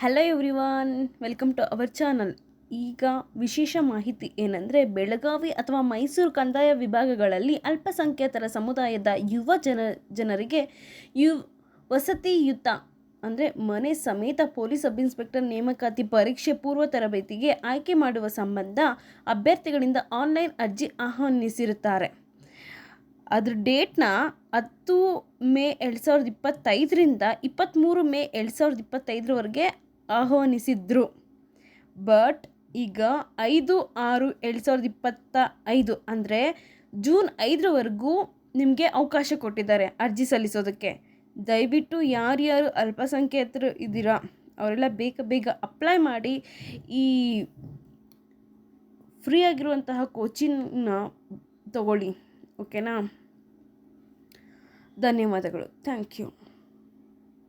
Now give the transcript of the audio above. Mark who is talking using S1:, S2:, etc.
S1: Hello everyone welcome to our channel ಈಗ ವಿಶೇಷ ಮಾಹಿತಿ ಏನಂದರೆ ಬೆಳಗಾವಿ ಅಥವಾ ಮೈಸೂರು ಕಂದಾಯ ವಿಭಾಗಗಳಲ್ಲಿ ಅಲ್ಪಸಂಖ್ಯಾತರ ಸಮುದಾಯದ ಯುವ ಜನ, ಜನರಿಗೆ ಯು, ವಸತಿಯುತ ಅಂದರೆ ಮನೆ ಸಮೇತ ಪೊಲೀಸ್ ಸಬ್ ಇನ್ಸ್ಪೆಕ್ಟರ್ ನೇಮಕಾತಿ ಪರೀಕ್ಷೆ ಪೂರ್ವ ತರಬೇತಿಗೆ ಆಯ್ಕೆ ಮಾಡುವ ಸಂಬಂಧ ಅಭ್ಯರ್ಥಿಗಳಿಂದ ಆನ್ಲೈನ್ ಅರ್ಜಿ ಆಹ್ವಾನಿಸಿರುತ್ತಾರೆ. ಅದ್ರ ಡೇಟ್ನ ಹತ್ತು ಮೇ ಎರಡು ಸಾವಿರದ ಇಪ್ಪತ್ತೈದರಿಂದ ಇಪ್ಪತ್ತ್ಮೂರು ಮೇ ಎರಡು ಸಾವಿರದ ಇಪ್ಪತ್ತೈದರವರೆಗೆ ಆಹ್ವಾನಿಸಿದ್ರು. ಬಟ್ ಈಗ ಐದು ಆರು ಎರಡು ಸಾವಿರದ ಇಪ್ಪತ್ತ ಐದು ಅಂದರೆ ಜೂನ್ ಐದರವರೆಗೂ ನಿಮಗೆ ಅವಕಾಶ ಕೊಟ್ಟಿದ್ದಾರೆ ಅರ್ಜಿ ಸಲ್ಲಿಸೋದಕ್ಕೆ. ದಯವಿಟ್ಟು ಯಾರ್ಯಾರು ಅಲ್ಪಸಂಖ್ಯಾತರು ಇದ್ದೀರಾ, ಅವರೆಲ್ಲ ಬೇಗ ಬೇಗ ಅಪ್ಲೈ ಮಾಡಿ ಈ ಫ್ರೀ ಆಗಿರುವಂತಹ ಕೋಚಿಂಗ್ನ ತಗೊಳ್ಳಿ ಓಕೆನಾ ಧನ್ಯವಾದಗಳು. Thank you